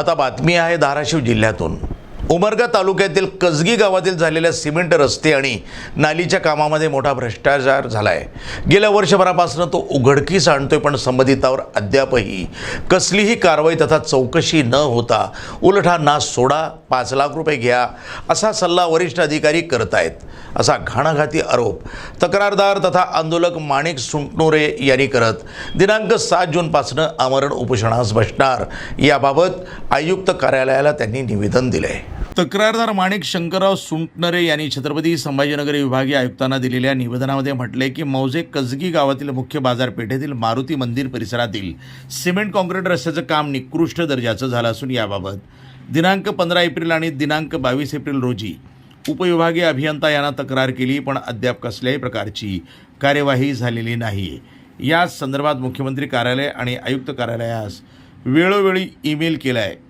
आता बातमी आहे धाराशिव जिल्ह्यातून. उमरगा तालुक्यातील कसगी गावातील झालेल्या सिमेंट रस्ते आणि नालीच्या कामामध्ये मोठा भ्रष्टाचार झाला आहे गेल्या वर्षभरापासून तो उघडकीस आणतोय पण संबंधितावर अद्यापही कसलीही कारवाई तथा चौकशी न होता उलट हा नाश सोडा पाच लाख रुपये घ्या असा सल्ला वरिष्ठ अधिकारी करत आहेत. असा घाणाघाती आरोप तक्रारदार तथा आंदोलक माणिक सुंटनोरे यांनी करत दिनांक सात जूनपासून आमरण उपोषणास बसणार. याबाबत आयुक्त कार्यालयाला त्यांनी निवेदन दिले आहे तक्रारदार माणिक शंकरराव सुंटनरे यांनी छत्रपती संभाजीनगर विभागीय आयुक्तांना दिलेल्या निवेदनामध्ये म्हटले की मौजे कसगी गावातील मुख्य बाजारपेठेतील मारुती मंदिर परिसरातील सिमेंट कॉन्क्रीट रस्त्याचं काम निकृष्ट दर्जाचं झालं असून याबाबत दिनांक पंधरा एप्रिल आणि दिनांक बावीस एप्रिल रोजी उपविभागीय अभियंता यांना तक्रार केली पण अद्याप कसल्याही प्रकारची कार्यवाही झालेली नाही. या संदर्भात मुख्यमंत्री कार्यालय आणि आयुक्त कार्यालयास वेळोवेळी ईमेल केला आहे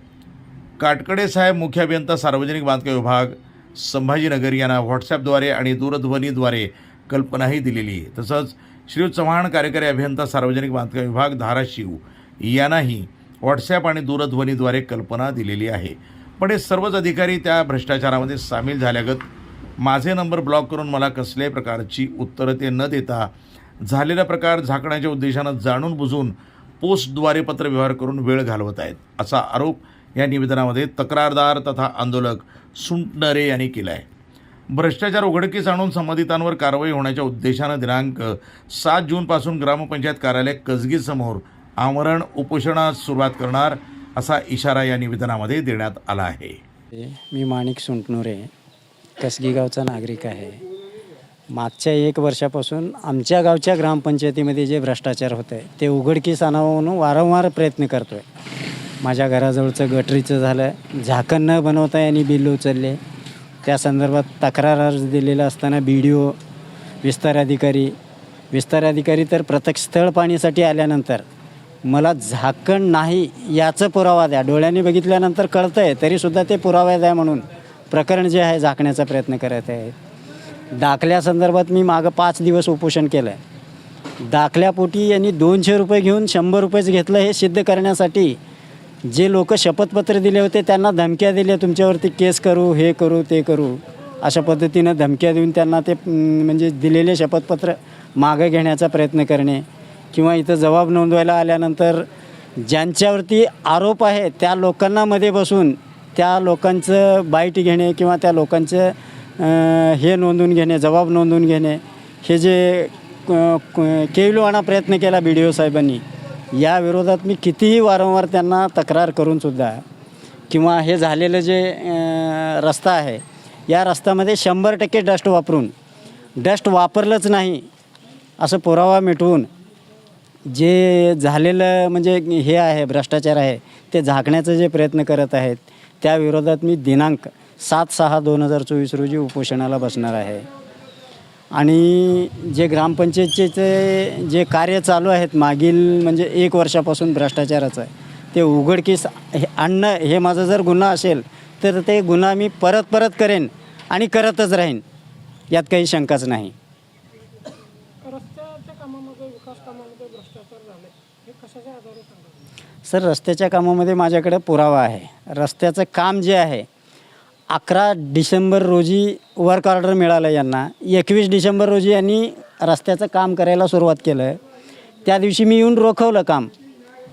काटकडे साहेब मुख्य अभियंता सार्वजनिक बांधकाम विभाग संभाजीनगर यांना व्हॉट्सॲपद्वारे आणि दूरध्वनीद्वारे कल्पनाही दिलेली आहे. तसंच श्री चव्हाण कार्यकारी अभियंता सार्वजनिक बांधकाम विभाग धाराशिव यांनाही व्हॉट्सॲप आणि दूरध्वनीद्वारे कल्पना दिलेली आहे. पण हे सर्वच अधिकारी त्या भ्रष्टाचारामध्ये सामील झाल्यागत माझे नंबर ब्लॉक करून मला कसल्याही प्रकारची उत्तरं ते न देता झालेला प्रकार झाकण्याच्या उद्देशानं जाणून बुजून पोस्टद्वारे पत्रव्यवहार करून वेळ घालवत आहेत असा आरोप या निवेदनामध्ये तक्रारदार तथा आंदोलक सुंटनरे यांनी केला आहे. भ्रष्टाचार उघडकीस आणून संबंधितांवर कारवाई होण्याच्या उद्देशानं दिनांक सात जूनपासून ग्रामपंचायत कार्यालय कसगीसमोर आमरण उपोषणास सुरुवात करणार असा इशारा या निवेदनामध्ये देण्यात आला आहे. मी माणिक सुंटनुरे कसगी गावचा नागरिक आहे. मागच्या एक वर्षापासून आमच्या गावच्या ग्रामपंचायतीमध्ये जे भ्रष्टाचार होत आहे ते उघडकीस आणावं म्हणून वारंवार प्रयत्न करतो आहे माझ्या घराजवळचं गटरीचं झालं. झाकण न बनवता यांनी बिल उचलले. त्या संदर्भात तक्रार अर्ज दिलेला असताना बी डी ओ विस्तार अधिकारी विस्तार अधिकारी तर प्रत्यक्ष स्थळ पाणीसाठी आल्यानंतर मला झाकण नाही याचं पुरावा द्या. डोळ्यांनी बघितल्यानंतर कळतं आहे तरीसुद्धा ते पुरावा द्या म्हणून प्रकरण जे आहे झाकण्याचा प्रयत्न करत आहे. दाखल्यासंदर्भात मी मागं पाच दिवस उपोषण केलं आहे दाखल्यापोटी यांनी दोनशे रुपये घेऊन शंभर रुपयेच घेतलं हे सिद्ध करण्यासाठी जे लोक शपथपत्र दिले होते त्यांना धमक्या दिल्या तुमच्यावरती केस करू हे करू ते करू. अशा पद्धतीनं धमक्या देऊन त्यांना ते म्हणजे दिलेले शपथपत्र मागं घेण्याचा प्रयत्न करणे किंवा इथं जबाब नोंदवायला आल्यानंतर ज्यांच्यावरती आरोप आहे त्या लोकांना मध्ये बसून त्या लोकांचं बाईट घेणे किंवा त्या लोकांचं हे नोंदवून घेणे जबाब नोंदवून घेणे हे जे क- क- केविलवाणा प्रयत्न केला बी डी ओ साहेबांनी या विरोधात मी कितीही वारंवार त्यांना तक्रार करूनसुद्धा किंवा हे झालेलं जे रस्ता आहे या रस्त्यामध्ये शंभर टक्के डस्ट वापरून डस्ट वापरलंच नाही असं पुरावा मिटवून जे झालेलं म्हणजे हे आहे भ्रष्टाचार आहे ते झाकण्याचा जे प्रयत्न करत आहेत त्या विरोधात मी दिनांक सात सहा दोन हजार चोवीस रोजी उपोषणाला बसणार आहे. आणि जे ग्रामपंचायतचे जे- कार्य चालू आहेत मागील म्हणजे एक वर्षापासून भ्रष्टाचाराचं ते उघडकीस हे आणणं हे माझा जर गुन्हा असेल तर ते गुन्हा मी परत परत करेन आणि करतच राहीन यात काही शंकाच नाही. सर रस्त्याच्या कामामध्ये माझ्याकडे पुरावा आहे. रस्त्याचं काम जे आहे अकरा डिसेंबर रोजी वर्क ऑर्डर मिळालं यांना. एकवीस डिसेंबर रोजी यांनी रस्त्याचं काम करायला सुरुवात केलं त्या दिवशी मी येऊन रोखवलं काम.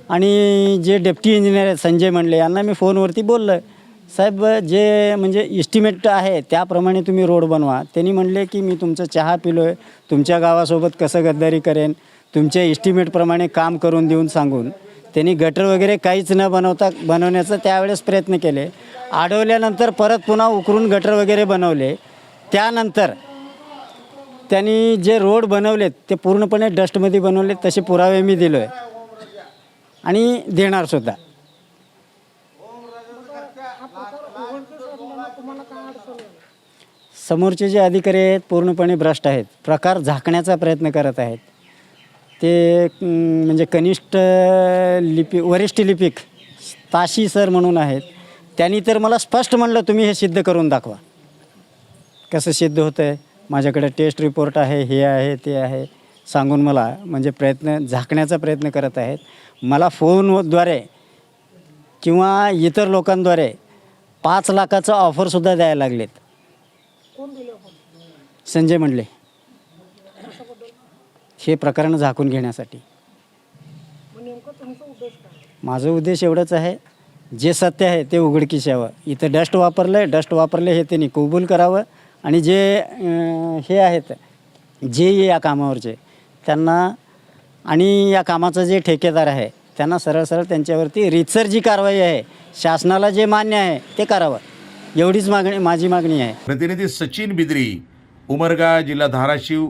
आणि जे डेप्टी इंजिनियर आहेत संजय म्हणले यांना मी फोनवरती बोललं साहेब जे म्हणजे इस्टिमेट आहे त्याप्रमाणे तुम्ही रोड बनवा. त्यांनी म्हणले की मी तुमचं चहा पिलो आहे तुमच्या गावासोबत कसं गद्दारी करेन तुमच्या इस्टिमेटप्रमाणे काम करून देऊन सांगून. त्यांनी गटर वगैरे काहीच न बनवता बनवण्याचा त्यावेळेस प्रयत्न केले. अडवल्यानंतर परत पुन्हा उकरून गटर वगैरे बनवले. त्यानंतर त्यांनी जे रोड बनवलेत ते पूर्णपणे डस्टमध्ये बनवले तसे पुरावे मी दिलो आहे आणि देणार सुद्धा. समोरचे जे अधिकारी आहेत पूर्णपणे भ्रष्ट आहेत. प्रकार झाकण्याचा प्रयत्न करत आहेत. ते अं, म्हणजे कनिष्ठ लिपी वरिष्ठ लिपिक ताशी सर म्हणून आहेत. त्यांनी तर मला स्पष्ट म्हणलं तुम्ही हे सिद्ध करून दाखवा. कसं सिद्ध होतं आहे माझ्याकडे टेस्ट रिपोर्ट आहे हे आहे ते आहे. सांगून मला म्हणजे प्रयत्न झाकण्याचा प्रयत्न करत आहेत. मला फोनद्वारे किंवा इतर लोकांद्वारे पाच लाखाचं ऑफरसुद्धा द्यायला लागलेत. संजय म्हणले. हे प्रकरण झाकून घेण्यासाठी. मग नेमकं तुमचा उद्देश काय माझं उद्देश एवढंच आहे जे सत्य आहे ते उघडकीस यावं इथं डस्ट वापरलं आहे डस्ट वापरले हे त्यांनी कबूल करावं आणि जे हे आहेत जे या कामावरचे त्यांना आणि या कामाचं जे ठेकेदार आहे त्यांना सरळ सरळ त्यांच्यावरती रितसर जी कारवाई आहे शासनाला जे मान्य आहे ते करावं. एवढीच मागणी माझी मागणी आहे. प्रतिनिधी सचिन बिद्री उमरगा जिल्हा Dharashiv